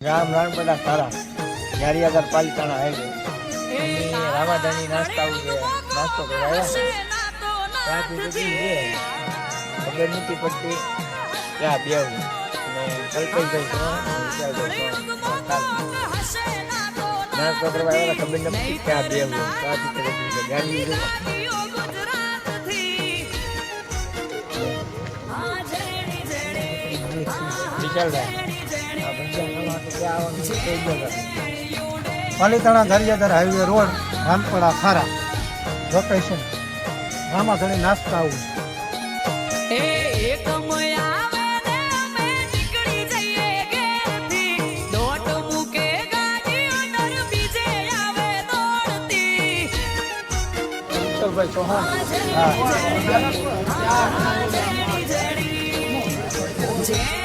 રામ રાણપડા સારા યારિયાગર પાલિતાણા આવી રામાધાની નાસ્તા છે નાસ્તો બધી છે ખબર નથી પડતી. ત્યાં અને નાસ્તો કરવા આવ્યા ખબર નથી ત્યાં બે ગાડી છે. પાલીતાણા ગારિયાદર હાઈવે રોડ રામપડા ખારા. લોકેશન રામાધણી નાસ્તા આવું ચૌહાણ. હા.